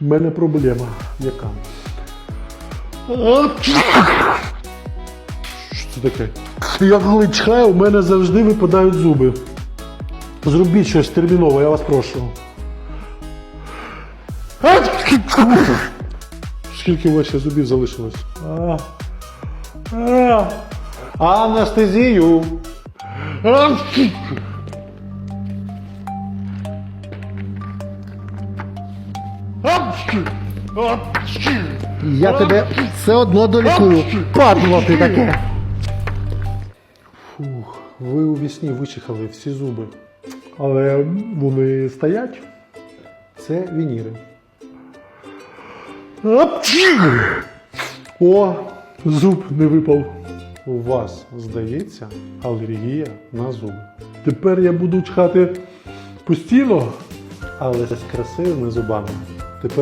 У мене проблема яка? Що це таке? Я коли чхаю, у мене завжди випадають зуби. Зробіть щось терміново, я вас прошу. Скільки у вас ще зубів залишилось? А. А. Анестезію. Я тебе все одно долікую. Падло ти таке. Фух, ви у вісні вичихали всі зуби. Але вони стоять. Це вініри. О, зуб не випав. У вас, здається, алергія на зуби. Тепер я буду чхати постійно, але з красивими зубами. Тепер